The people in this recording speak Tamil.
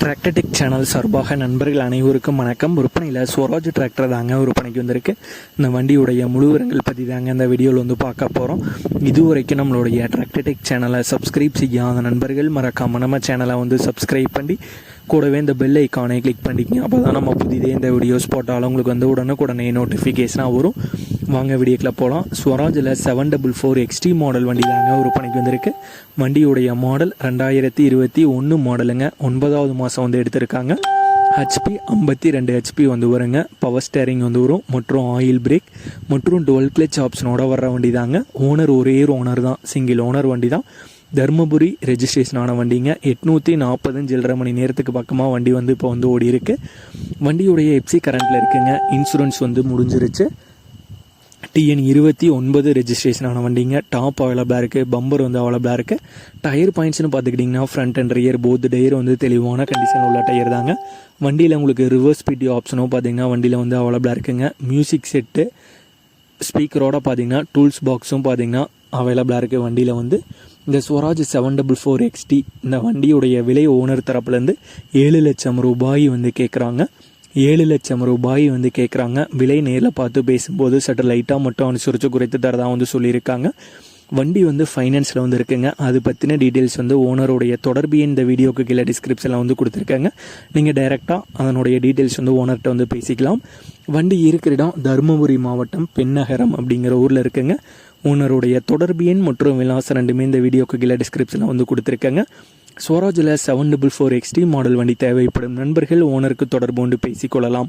டிராக்டர்டெக் சேனல் சார்பாக நண்பர்கள் அனைவருக்கும் வணக்கம். விற்பனையில் ஸ்வராஜ் டிராக்டர் தாங்க விற்பனைக்கு வந்திருக்கு. இந்த வண்டியுடைய முழுவரங்கள் பற்றி தாங்க இந்த வீடியோவில் வந்து பார்க்க போகிறோம் இதுவரைக்கும் நம்மளுடைய டிராக்டர்டெக் சேனலை சப்ஸ்கிரைப் செய்யாத நண்பர்கள் மறக்காம நம்ம சேனலை வந்து சப்ஸ்கிரைப் பண்ணி கூடவே இந்த பெல் ஐக்கானை கிளிக் பண்ணிக்கங்க. அப்போ தான் நம்ம புதிதே இந்த வீடியோஸ் போட்டாலும் உங்களுக்கு வந்து உடனுக்குடனே நோட்டிஃபிகேஷனாக வரும். வாங்க வீடியோக்கில் போகலாம் ஸ்வராஜில் seven double four XT model வண்டி தாங்க விற்பனைக்கு வந்திருக்கு. வண்டியுடைய மாடல் ரெண்டாயிரத்தி இருபத்தி ஒன்று மாடலுங்க ஒன்பதாவது மாதம் வந்து எடுத்திருக்காங்க. ஹெச்பி ஐம்பத்தி ரெண்டு ஹெச்பி வந்து வருங்க. பவர் ஸ்டேரிங் வந்து வரும். மற்றும் ஆயில் பிரேக் மற்றும் டுவெல் கிளச் ஆப்ஷனோட வர்ற வண்டி தாங்க. ஓனர் ஒரே ஓனர் தான். சிங்கிள் ஓனர் வண்டி தான். தருமபுரி ரெஜிஸ்ட்ரேஷன் ஆன வண்டிங்க. எட்நூற்றி நாற்பது சில்லரை மணி நேரத்துக்கு பக்கமாக வண்டி வந்து இப்போ வந்து ஓடி இருக்கு வண்டியுடைய எப்சி கரண்ட்டில் இருக்குங்க. இன்சூரன்ஸ் வந்து முடிஞ்சிருச்சு. டிஎன் இருபத்தி ஒன்பது ரெஜிஸ்ட்ரேஷன் ஆன வண்டிங்க. டாப் அவைலபிளாக இருக்குது பம்பர் வந்து அவைலபிளாக இருக்குது டயர் பாயிண்ட்ஸ்னு பார்த்துக்கிட்டிங்கன்னா front and rear both tyre வந்து தெளிவான கண்டிஷன் உள்ள டயர் தாங்க. வண்டியில் உங்களுக்கு ரிவர்ஸ் பிடி ஆப்ஷனும் பார்த்தீங்கன்னா வண்டியில் வந்து அவைலபிளாக இருக்குங்க மியூசிக் செட்டு ஸ்பீக்கரோட பார்த்தீங்கன்னா டூல்ஸ் பாக்ஸும் பார்த்தீங்கன்னா அவைலபிளாக இருக்குது வண்டியில் வந்து இந்த Swaraj seven double four XT இந்த வண்டியுடைய விலை ஓனர் தரப்புலேருந்து ஏழு லட்சம் ரூபாய் வந்து கேட்குறாங்க ஏழு லட்சம் ரூபாய் வந்து கேட்குறாங்க விலை நேரில் பார்த்து பேசும்போது சற்று லைட்டாக மட்டும் அனுசரித்து குறைத்து தரதான் வந்து சொல்லியிருக்காங்க. வண்டி வந்து ஃபைனான்ஸில் வந்து இருக்குங்க. அது பற்றின டீட்டெயில்ஸ் வந்து ஓனருடைய தொடர்பு இந்த வீடியோக்கு கீழே டிஸ்கிரிப்ஷனில் வந்து கொடுத்துருக்காங்க. நீங்கள் டைரெக்டாக அதனுடைய டீட்டெயில்ஸ் வந்து ஓனர்கிட்ட வந்து பேசிக்கலாம். வண்டி இருக்கிற இடம் தருமபுரி மாவட்டம் பெண்ணகரம் அப்படிங்கிற ஊரில் இருக்குங்க. ஓனருடைய தொடர்பு எண் மற்றும் விலாசம் ரெண்டுமே இந்த வீடியோக்கு கீழே டிஸ்கிரிப்ஷனில் வந்து கொடுத்துருக்காங்க. ஸ்வராஜில் seven double four XT model வண்டி தேவைப்படும். நண்பர்கள் ஓனருக்கு தொடர்பு கொண்டு பேசிக்கொள்ளலாம்